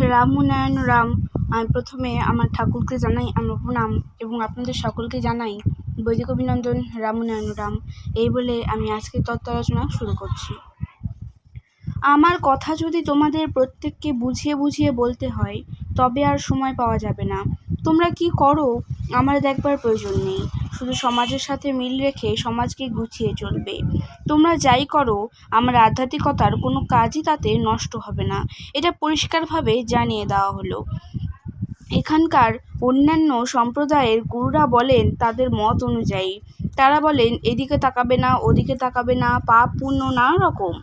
রামনারায়ণ রাম। আমি প্রথমে আমার ঠাকুরকে জানাই, আমার প্রণাম এবং আপনাদের সকলকে জানাই বৈদিক অভিনন্দন রামনারায়ণ রাম। এই বলে আমি আজকে তত্ত্ব আলোচনা শুরু করছি। আমার কথা যদি তোমাদের প্রত্যেককে বুঝিয়ে বুঝিয়ে বলতে হয়, তবে আর সময় পাওয়া যাবে না। তোমরা কি করো? আমার দেখবার প্রয়োজন নেই। শুধু সমাজের সাথে মিল রেখে সমাজকে গুছিয়ে চলবে। তোমরা যাই করো, আমার আধ্যাত্মিকতার কোনো কাজই তাতে নষ্ট হবে না। এটা পরিষ্কারভাবে জানিয়ে দেওয়া হলো। এখানকার অন্যান্য সম্প্রদায়ের গুরুরা বলেন তাদের মত অনুযায়ী। তারা বলেন, এদিকে তাকাবে না, ওদিকে তাকাবে না, পাপ পুণ্য নানা রকম।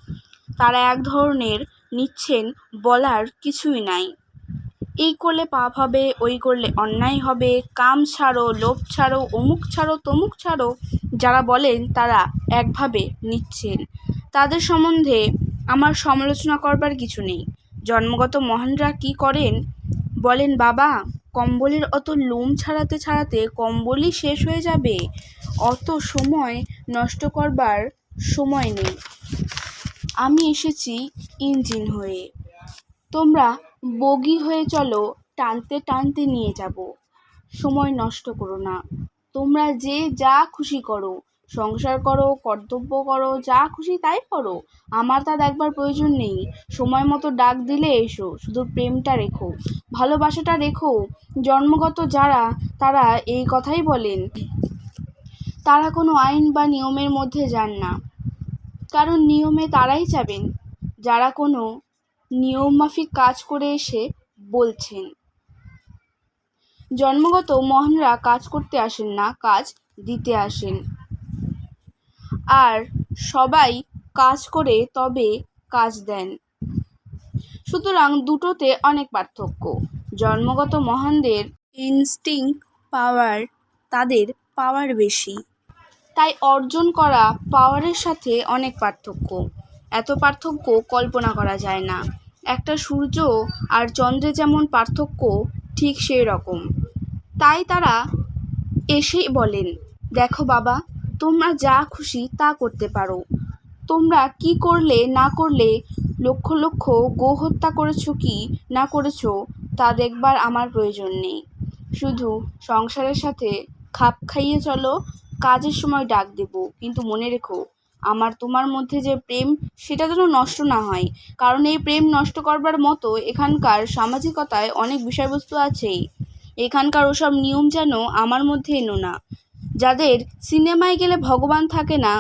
তারা এক ধরনের নিচ্ছেন বলার কিছুই নাই। এই করলে পাপ হবে, ওই করলে অন্যায় হবে, কাম ছাড়ো, লোভ ছাড়ো, অমুক ছাড়ো, তমুক ছাড়ো, যারা বলেন তারা একভাবে নিচ্ছেন। তাদের সম্বন্ধে আমার সমালোচনা করবার কিছু নেই। জন্মগত মহানরা কি করেন? বলেন, বাবা, কম্বলের অত লোম ছাড়াতে ছাড়াতে কম্বলই শেষ হয়ে যাবে। অত সময় নষ্ট করবার সময় নেই। আমি এসেছি ইঞ্জিন হয়ে। তোমরা বগি হয়ে চলো, টানতে টানতে নিয়ে যাব। সময় নষ্ট করো না। তোমরা যে যা খুশি করো। সংসার করো, কর্তব্য করো, যা খুশি তাই করো। আমার তা দেখবার প্রয়োজন নেই। সময় মতো ডাক দিলে এসো, শুধু প্রেমটা রেখো। ভালোবাসাটা রেখো। জন্মগত যারা, তারা এই কথাই বলেন। তারা কোনো আইন বা নিয়মের মধ্যে যান না। কারণ নিয়মে তারাই যাবেন যারা কোনো নিয়মমাফিক কাজ করে এসে বলছেন, জন্মগত মহানরা কাজ করতে আসেন না, কাজ দিতে আসেন। আর সবাই কাজ করে তবে কাজ দেন। সুতরাং দুটোতে অনেক পার্থক্য। জন্মগত মহানদের ইনস্টিংক্ট পাওয়ার তাদের পাওয়ার বেশি। তাই অর্জন করা পাওয়ারের সাথে অনেক পার্থক্য। এত পার্থক্য কল্পনা করা যায় না। একটা সূর্য আর চন্দ্রে যেমন পার্থক্য, ঠিক সেই রকম। তাই তারা এসেই বলেন, দেখো বাবা, তোমরা যা খুশি তা করতে পারো। তোমরা কি করলে, না করলে, লক্ষ লক্ষ গো হত্যা করেছ কি, না করেছ, তা দেখবার আমার প্রয়োজন নেই। শুধু সংসারের সাথে খাপ খাইয়ে চলো, কাজের সময় ডাক দেব। কিন্তু মনে রেখো আমার তোমার মধ্যে যে প্রেম, সেটা যেন নষ্ট না হয়। কারণ এই প্রেম নষ্ট করবার মতো এখানকার সামাজিকতায় অনেক বিষয়বস্তু আছেই। এখানকার ওসব নিয়ম যেন আমার মধ্যে এনো না। যাদের সিনেমায় গেলে ভগবান থাকে না,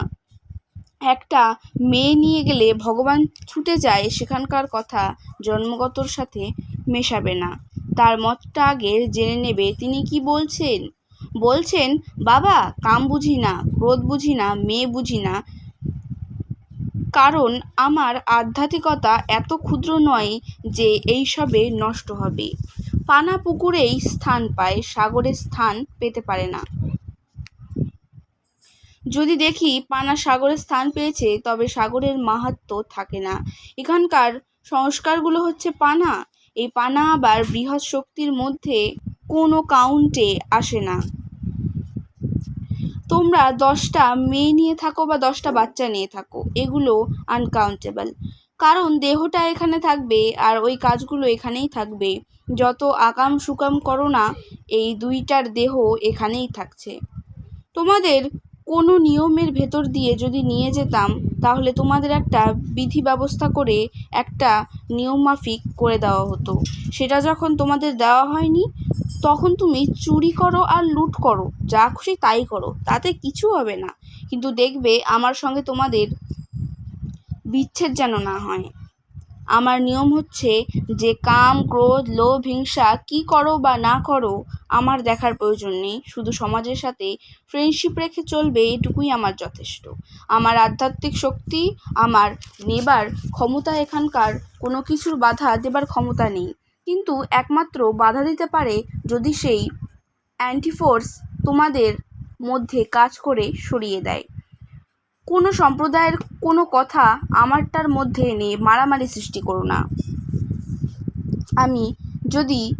একটা মেয়ে নিয়ে গেলে ভগবান ছুটে যায়, সেখানকার কথা জন্মগতর সাথে মেশাবে না। তার মতটা আগে জেনে নেবে, তিনি কি বলছেন? বলছেন, বাবা, কাম বুঝি না, ক্রোধ বুঝি না, মেয়ে বুঝি না কারণ আমার আধ্যাত্মিকতা এত ক্ষুদ্র নয় যে এইসবে নষ্ট হবে। পানা পুকুরেই স্থান পায়, সাগরে স্থান পেতে পারে না। যদি দেখি পানা সাগরে স্থান পেয়েছে, তবে সাগরের মাহাত্ম্য থাকে না। এখানকার সংস্কারগুলো হচ্ছে পানা। এই পানা আবার বৃহৎ শক্তির মধ্যে কোনো কাউন্টে আসে না। তোমরা দশটা মেয়ে নিয়ে থাকো বা দশটা বাচ্চা নিয়ে থাকো। এগুলো আনকাউন্টেবল কারণ দেহটা এখানে থাকবে আর ওই কাজগুলো এখানেই থাকবে। যত আকাম সুকাম করো না, এই দুইটার দেহ এখানেই থাকছে। তোমাদের কোনো নিয়মের ভেতর দিয়ে যদি নিয়ে যেতাম, তাহলে তোমাদের একটা বিধি ব্যবস্থা করে একটা নিয়মমাফিক করে দেওয়া হতো। সেটা যখন তোমাদের দেওয়া হয়নি তখন তুমি চুরি করো আর লুট করো, যা খুশি তাই করো, তাতে কিছু হবে না। কিন্তু দেখবে আমার সঙ্গে তোমাদের বিচ্ছেদ যেন না হয়। আমার নিয়ম হচ্ছে যে কাম, ক্রোধ, লোভ, হিংসা কী করো বা না করো, আমার দেখার প্রয়োজন নেই। শুধু সমাজের সাথে ফ্রেন্ডশিপ রেখে চলবে, এটুকুই আমার যথেষ্ট। আমার আধ্যাত্মিক শক্তি, আমার নেবার ক্ষমতা এখানকার কোনো কিছুর বাধা দেবার ক্ষমতা নেই। কিন্তু একমাত্র বাধা দিতে পারে যদি সেই অ্যান্টিফোর্স তোমাদের মধ্যে কাজ করে সরিয়ে দেয়। কোনো সম্প্রদায়ের কোনো কথা আমারটার মধ্যে এনে মারামারি সৃষ্টি করো না। আমি যদি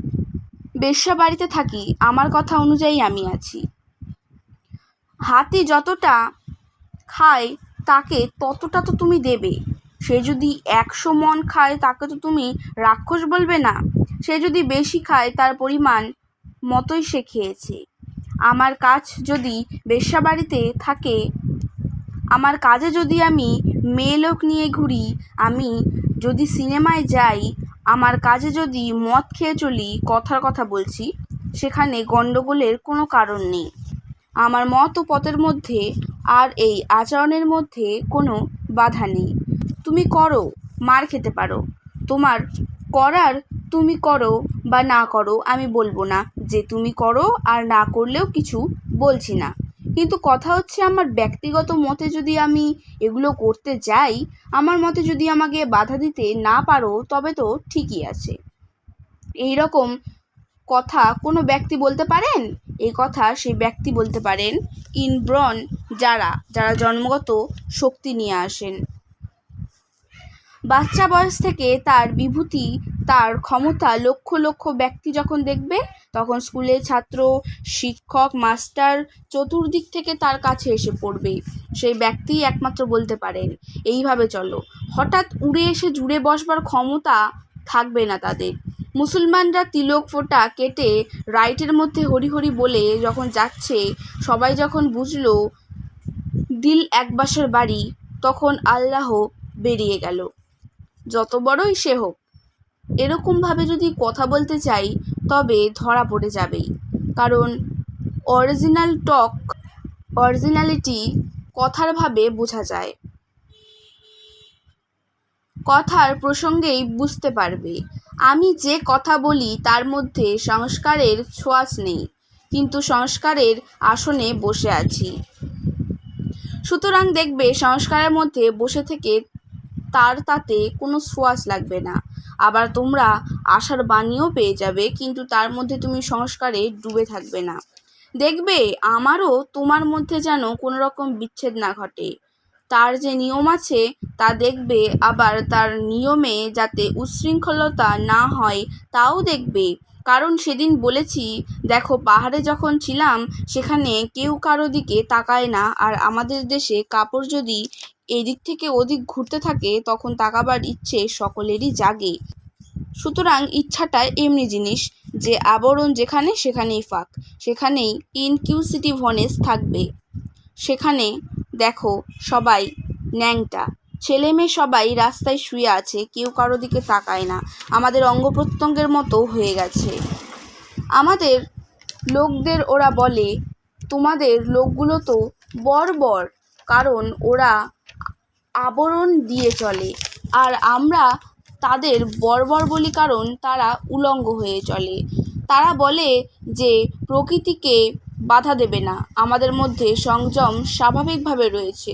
বেশ্যা বাড়িতে থাকি, আমার কথা অনুযায়ী আমি আছি। হাতি যতটা খায়, তাকে ততটা তো তুমি দেবে। সে যদি একশো মন খায়, তাকে তো তুমি রাক্ষস বলবে না। সে যদি বেশি খায়, তার পরিমাণ মতোই সে খেয়েছে। আমার কাজ যদি বেশ্যাবাড়িতে থাকে, আমার কাজে যদি আমি মেয়ে লোক নিয়ে ঘুরি, আমি যদি সিনেমায় যাই, আমার কাজে যদি মদ খেয়ে চলি, কথার কথা বলছি, সেখানে গণ্ডগোলের কোনো কারণ নেই। আমার মত ও পথের মধ্যে আর এই আচরণের মধ্যে কোনো বাধা নেই। তুমি করো, মার খেতে পারো। তোমার করার তুমি করো বা না করো আমি বলব না যে তুমি করো আর না করলেও কিছু বলছি না। কিন্তু কথা হচ্ছে আমার ব্যক্তিগত মতে যদি আমি এগুলো করতে যাই, আমার মতে যদি আমাকে বাধা দিতে না পারো, তবে তো ঠিকই আছে। এই রকম কথা কোনো ব্যক্তি বলতে পারেন? এই কথা সেই ব্যক্তি বলতে পারেন। ইনব্রন যারা যারা জন্মগত শক্তি নিয়ে আসেন। বাচ্চা বয়স থেকে তার বিভূতি, তার ক্ষমতা লক্ষ লক্ষ ব্যক্তি যখন দেখবে, তখন স্কুলের ছাত্র, শিক্ষক, মাস্টার চতুর্দিক থেকে তার কাছে এসে পড়বে। সেই ব্যক্তি একমাত্র বলতে পারেন, এইভাবে চলো। হঠাৎ উড়ে এসে জুড়ে বসবার ক্ষমতা থাকবে না তাদের। মুসলমানরা তিলক ফোঁটা কেটে রাইটের মধ্যে হরি হরি বলে যখন যাচ্ছে, সবাই যখন বুঝলো দিল একবাসের বাড়ি, তখন আল্লাহ বেরিয়ে গেল। যত বড়ই সে হোক। এরকমভাবে যদি কথা বলতে চাই, তবে ধরা পড়ে যাবেই। কারণ অরিজিনাল টক অরিজিনালিটি কথার ভাবে বোঝা যায়। কথার প্রসঙ্গেই বুঝতে পারবে। আমি যে কথা বলি, তার মধ্যে সংস্কারের ছোঁয়াচ নেই, কিন্তু সংস্কারের আসনে বসে আছি। সুতরাং দেখবে সংস্কারের মধ্যে বসে থেকে তার তাতে কোনো ছোঁয়াচ লাগবে না। আবার তোমরা আশার বাণীও পেয়ে যাবে, কিন্তু তার মধ্যে তুমি সংস্কারে ডুবে থাকবে না। দেখবে, আমারও তোমার মধ্যে যেন কোনো রকম বিচ্ছেদ না ঘটে। তার যে নিয়ম আছে, তা দেখবে, আবার তার নিয়মে যাতে উচ্ছৃঙ্খলতা না হয়, তাও দেখবে। কারণ সেদিন বলেছি, দেখো, পাহাড়ে যখন ছিলাম, সেখানে কেউ কারও দিকে তাকায় না, আর আমাদের দেশে কাপড় যদি এদিক থেকে ওদিক ঘুরতে থাকে, তখন তাকাবার ইচ্ছে সকলেরই জাগে। সুতরাং ইচ্ছাটা এমনি জিনিস, যে আবরণ যেখানে, সেখানেই ফাঁক। সেখানেই ইনকিউসিটিভনেস থাকবে। সেখানে, দেখো, সবাই ন্যাংটা। ছেলে মেয়ে সবাই রাস্তায় শুয়ে আছে, কেউ কারও দিকে তাকায় না। আমাদের অঙ্গ প্রত্যঙ্গের মতো হয়ে গেছে। আমাদের লোকদের ওরা বলে, তোমাদের লোকগুলো তো বর্বর। কারণ ওরা আবরণ দিয়ে চলে। আর আমরা তাদের বর্বর বলি কারণ তারা উলঙ্গ হয়ে চলে। তারা বলে যে, প্রকৃতিকে বাধা দেবে না, আমাদের মধ্যে সংযম স্বাভাবিকভাবে রয়েছে।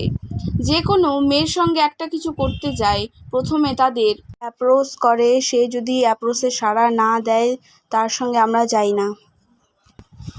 যে কোনো মেয়ের সঙ্গে একটা কিছু করতে যায়, প্রথমে তাদের অ্যাপ্রোচ করে। সে যদি অ্যাপ্রোচে সাড়া না দেয়, তার সঙ্গে আমরা যাই না।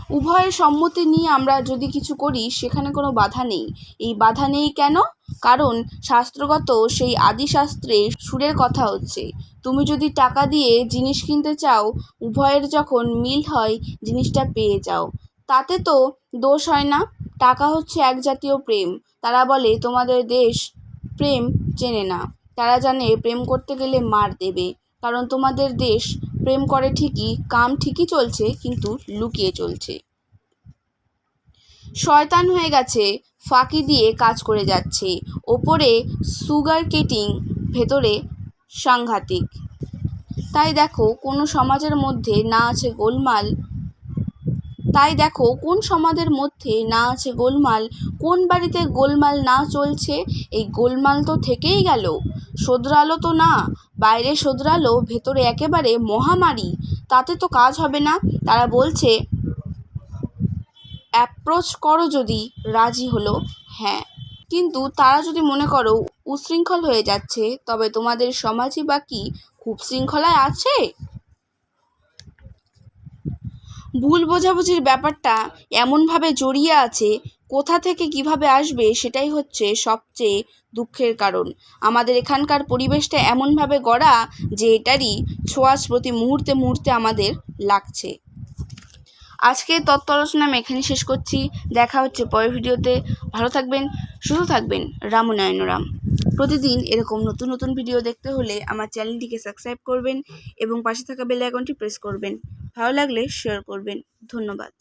উভয়ের সম্মতি নিয়ে আমরা যদি কিছু করি, সেখানে কোনো বাধা নেই। এই বাধা নেই কেন? কারণ শাস্ত্রগত সেই আদিশাস্ত্রে সুরের কথা হচ্ছে। তুমি যদি টাকা দিয়ে জিনিস কিনতে চাও, উভয়ের যখন মিল হয়, জিনিসটা পেয়ে যাও। তাতে তো দোষ হয় না। টাকা হচ্ছে এক জাতীয় প্রেম। তারা বলে, তোমাদের দেশ প্রেম চেনে না। তারা জানে প্রেম করতে গেলে মার দেবে। কারণ তোমাদের দেশ প্রেম করে ঠিকই, কাম ঠিকই চলছে, কিন্তু লুকিয়ে চলছে। শয়তান হয়ে গেছে, ফাঁকি দিয়ে কাজ করে যাচ্ছে। ওপরে সুগার কেটিং, ভেতরে সাংঘাতিক। তাই দেখো, কোনো সমাজের মধ্যে না আছে গোলমাল। তাই দেখো, কোন সমাজের মধ্যে না আছে গোলমাল। কোন বাড়িতে গোলমাল না চলছে, এই গোলমাল তো থেকেই গেল। শোধরালো তো না বাইরে শোধরালো, ভেতরে একেবারে মহামারী। তাতে তো কাজ হবে না। তারা বলছে, অ্যাপ্রোচ করো যদি রাজি হলো। হ্যাঁ। কিন্তু তারা যদি মনে করো উশৃঙ্খল হয়ে যাচ্ছে, তবে তোমাদের সমাজই বা কি খুব শৃঙ্খলায় আছে? ভুল বোঝাবুঝির ব্যাপারটা এমনভাবে জড়িয়ে আছে, কোথা থেকে কীভাবে আসবে সেটাই হচ্ছে সবচেয়ে দুঃখের কারণ। আমাদের এখানকার পরিবেশটা এমনভাবে গড়া যে এটারই ছোঁয়াচ প্রতি মুহূর্তে মুহূর্তে আমাদের লাগছে। আজকে তত্ত্ব আলোচনা আমি এখানে শেষ করছি। দেখা হচ্ছে পরের ভিডিওতে। ভালো থাকবেন, সুস্থ থাকবেন। রাম নারায়ণ রাম প্রতিদিন এরকম নতুন নতুন ভিডিও দেখতে হলে আমার চ্যানেলটিকে সাবস্ক্রাইব করবেন এবং পাশে থাকা বেল আইকনটি প্রেস করবেন। ভালো লাগলে শেয়ার করবেন। ধন্যবাদ।